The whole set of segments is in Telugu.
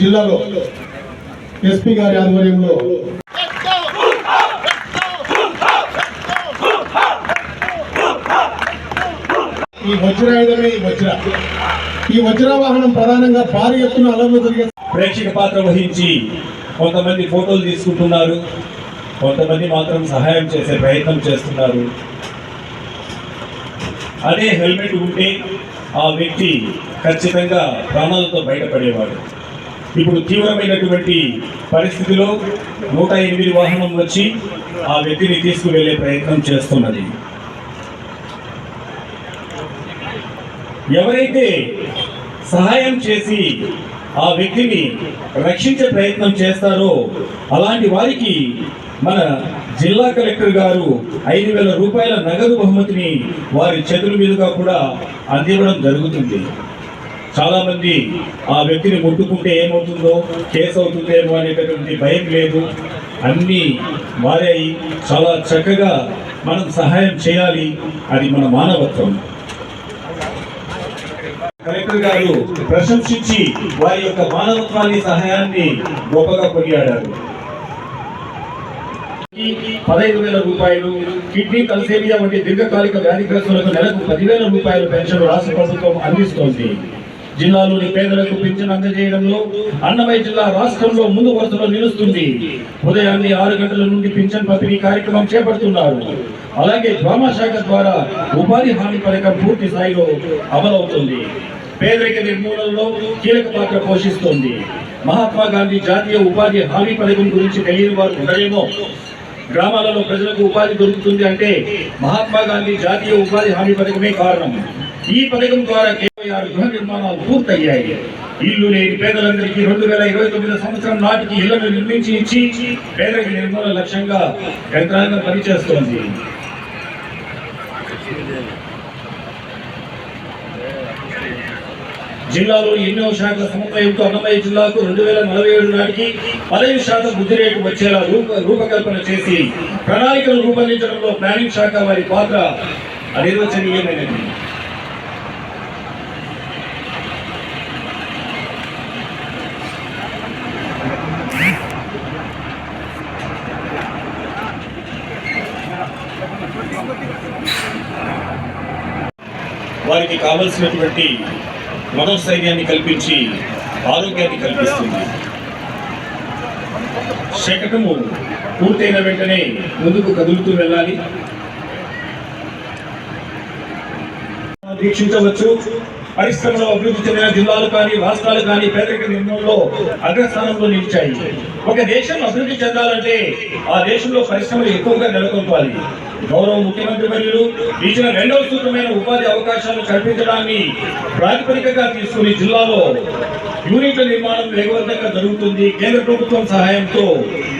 జిల్లాలో ఎస్పీ గారి ఆధ్వర్యంలో ఈ వజ్రాయుధమే ఈ వజ్ర. ఈ వజ్ర వాహనం ప్రధానంగా భారీ ఎత్తున అలర్లు ప్రేక్షక పాత్ర వహించి కొంతమంది ఫోటోలు తీసుకుంటున్నారు. కొంతమంది మాత్రం సహాయం చేసే ప్రయత్నం చేస్తున్నారు. అదే హెల్మెట్ ఉంటే ఆ వ్యక్తి ఖచ్చితంగా ప్రాణాలతో బయటపడేవాడు. ఇప్పుడు తీవ్రమైనటువంటి పరిస్థితిలో నూట ఎనిమిది వాహనం వచ్చి ఆ వ్యక్తిని తీసుకువెళ్ళే ప్రయత్నం చేస్తున్నది. ఎవరైతే సహాయం చేసి ఆ వ్యక్తిని రక్షించే ప్రయత్నం చేస్తారో అలాంటి వారికి మన జిల్లా కలెక్టర్ గారు ఐదు వేల రూపాయల నగదు బహుమతిని వారి చేతుల మీదుగా కూడా అందివ్వడం జరుగుతుంది. చాలా మంది ఆ వ్యక్తిని ముట్టుకుంటే ఏమవుతుందో కేసు అవుతుందేమో అనేటటువంటి భయం లేదు. అన్నీ మారాయి. చాలా చక్కగా మనం సహాయం చేయాలి. అది మన మానవత్వం. కలెక్టర్ గారు ప్రశంసించి వారి యొక్క మానవత్వాన్ని సహాయాన్ని గొప్పగా కొనియాడారు. పదహైదు వేల రూపాయలు కిడ్నీ తలసేమియా వంటి దీర్ఘకాలిక వ్యాధిగ్రస్తులకు నెలకు పదివేల రూపాయల పెన్షన్ రాష్ట్ర ప్రభుత్వం అందిస్తోంది. జిల్లాలోని పేదలకు పింఛన్ అందజేయడంలో అన్నమయ్య జిల్లా రాష్ట్రంలో ముందు వరుసలో నిలుస్తుంది. ఉదయాన్నే ఆరు గంటల నుండి పింఛన్ పంపిణీ కార్యక్రమం చేపడుతున్నారు. అలాగే గ్రామ శాఖ ద్వారా ఉపాధి హామీ పథకం పూర్తి స్థాయిలో అమలవుతుంది. పేదరిక నిర్మూలనలో కీలక పాత్ర పోషిస్తోంది. మహాత్మా గాంధీ జాతీయ ఉపాధి హామీ పథకం గురించి తెలియని వారు ఉండరేమో? గ్రామాలలో ప్రజలకు ఉపాధి దొరుకుతుంది అంటే మహాత్మా గాంధీ జాతీయ ఉపాధి హామీ పథకమే కారణం. ఈ పథకం ద్వారా ఆరు గృహ నిర్మాణాలు పూర్తయ్యాయి. ఇల్లు లేని పేదలందరికీ రెండు వేల ఇరవై తొమ్మిది సంవత్సరం నాటికి ఇళ్ళను నిర్మించి ఇచ్చి పేదరిక నిర్మూలన లక్ష్యంగా యంత్రాంగం పనిచేస్తోంది. జిల్లాలో ఎన్నో శాఖల సమన్వయంతో అన్నమయ్య జిల్లాకు రెండు వేల నలభై ఏడు నాటికి పదహైదు శాతం వృద్ధి రేటు వచ్చేలా రూప రూపకల్పన చేసి ప్రణాళికలు రూపొందించడంలో ప్లానింగ్ శాఖ వారి పాత్ర అనిర్వచనీయమైనది. వారికి కావలసినటువంటి మనోస్థైర్యాన్ని కల్పించి ఆరోగ్యాన్ని కల్పిస్తుంది. శకటము పూర్తయిన వెంటనే ముందుకు కదులుతూ వెళ్ళాలి. దీక్షించవచ్చు. పరిశ్రమలో అభివృద్ధి చెందిన జిల్లాలు కానీ రాష్ట్రాలు కానీ పేదరిక నిర్ణయంలో అగ్రస్థానంలో నిలిచాయి. ఒక దేశం అభివృద్ధి చెందాలంటే ఆ దేశంలో పరిశ్రమలు ఎక్కువగా నెలకొల్పాలి. గౌరవ ముఖ్యమంత్రి వర్యులు ఇచ్చిన రెండవ సూత్రమైన ఉపాధి అవకాశాలు కల్పించడాన్ని ప్రాతిపదికగా తీసుకుని జిల్లాలో యూనిట్ల నిర్మాణం వేగవంతంగా జరుగుతుంది. కేంద్ర ప్రభుత్వం సహాయంతో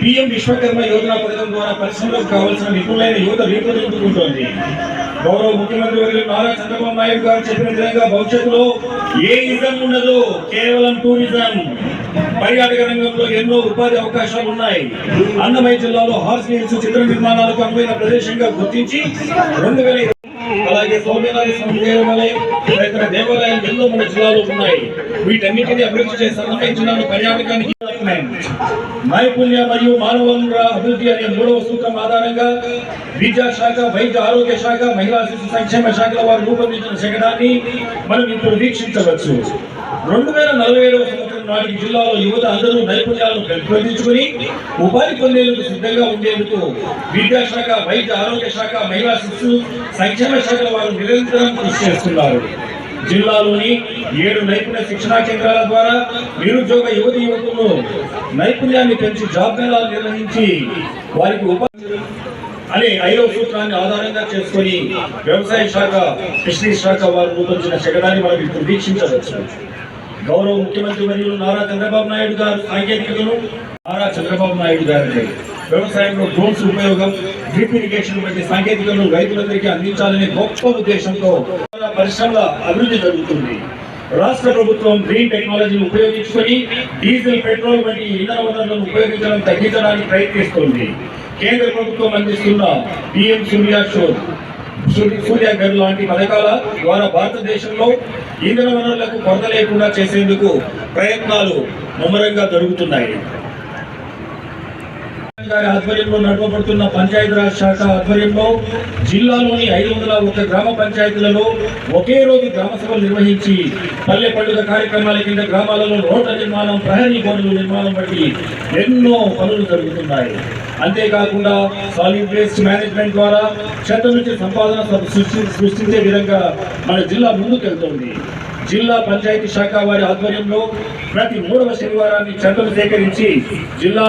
పిఎం విశ్వకర్మ యోజన పథకం ద్వారా పరిశ్రమలకు కావాల్సిన నిపుణులైన యువత రూపొందించుకుంటోంది గౌరవ ముఖ్యమంత్రి వర్యులు నారా చంద్రబాబు నాయుడు గారు చెప్పిన విధంగా భవిష్యత్తులో ఏ ఇజం ఉండదు కేవలం టూరిజం. పర్యాటక రంగంలో ఎన్నో ఉపాధి అవకాశాలు ఉన్నాయి. అన్నమయ్య జిల్లాలో హార్స్ హిల్స్ చిత్ర నిర్మాణాలకు అనువైన ప్రదేశంగా గుర్తించి రెండు వేల అలాగే సోమేనాథ స్వామి దేవాలయం తదితర దేవాలయాలు ఎన్నో మన జిల్లాలో ఉన్నాయి. వీటన్నిటిని అభివృద్ధి చేసి అన్నమయ్య జిల్లాను పర్యాటకానికి నైపుణ్య మరియు మానవ అభివృద్ధి అనే మూడవ సూత్రం ఆధారంగా విద్యా శాఖ వైద్య ఆరోగ్య శాఖ మహిళా శిశు సంక్షేమ శాఖల వారు రూపొందించిన శకటాన్ని మనం ఇప్పుడు వీక్షించవచ్చు. రెండు వేల నలభై ఏడవ నాటికి జిల్లాలో యువత అందరూ నైపుణ్యాలను పెంపొందించుకుని ఉపాధి పొందేందుకు సిద్ధంగా ఉండేందుకు విద్యాశాఖ వైద్య ఆరోగ్య శాఖ మహిళా శిశు సంక్షేమ శాఖల వారు నిరంతరం కృషి చేస్తున్నారు. జిల్లాలోని ఏడు నైపుణ్య శిక్షణా కేంద్రాల ద్వారా నిరుద్యోగ యువతి యువకులను నైపుణ్యాన్ని పెంచి జాబ్ మేళాలు నిర్వహించి వారికి ఉపాధి అనే ఐదవ సూత్రాన్ని ఆధారంగా చేసుకొని వ్యవసాయ శాఖ ఫిషరీస్ శాఖ వారు రూపొందించిన శకటాన్ని మనం ఇప్పుడు వీక్షించవచ్చు. గౌరవ ముఖ్యమంత్రి వర్యులు నారా చంద్రబాబు నాయుడు గారు సాంకేతికతను నారా చంద్రబాబు నాయుడు గారిని వ్యవసాయంలో డ్రోన్స్ ఉపయోగం డ్రిప్ ఇరిగేషన్ వంటి సాంకేతికతను రైతులందరికీ అందించాలనే గొప్ప ఉద్దేశంతో పరిశ్రమల అభివృద్ధి జరుగుతుంది. రాష్ట్ర ప్రభుత్వం గ్రీన్ టెక్నాలజీని ఉపయోగించుకొని డీజిల్ పెట్రోల్ వంటి ఇంధన వనరులను ఉపయోగించడం తగ్గించడానికి ప్రయత్నిస్తుంది. కేంద్ర ప్రభుత్వం అందిస్తున్న పిఎం సూర్య షోర్ సూర్య లాంటి పథకాల ద్వారా భారతదేశంలో ఇంధన వనరులకు కొరత లేకుండా చేసేందుకు ప్రయత్నాలు ముమ్మరంగా జరుగుతున్నాయి. గారి ఆధ్వర్యంలో నడపబడుతున్న పంచాయతీరాజ్ శాఖ ఆధ్వర్యంలో జిల్లాలోని ఐదు వందల ఒక గ్రామ పంచాయతీలలో ఒకే రోజు గ్రామ సభలు నిర్వహించి పల్లె పండుగ కార్యక్రమాల కింద గ్రామాలలో రోడ్ల నిర్మాణం ప్రహరీ బోర్డుల నిర్మాణం వంటి ఎన్నో పనులు జరుగుతున్నాయి. అంతేకాకుండా సాలిడ్ వేస్ట్ మేనేజ్మెంట్ ద్వారా చెత్త నుంచి సంపాదన సృష్టి సృష్టించే విధంగా మన జిల్లా ముందుకెళ్తోంది. జిల్లా పంచాయతీ శాఖ వారి ఆధ్వర్యంలో ప్రతి మూడవ శనివారాన్ని చెత్తలు సేకరించి జిల్లా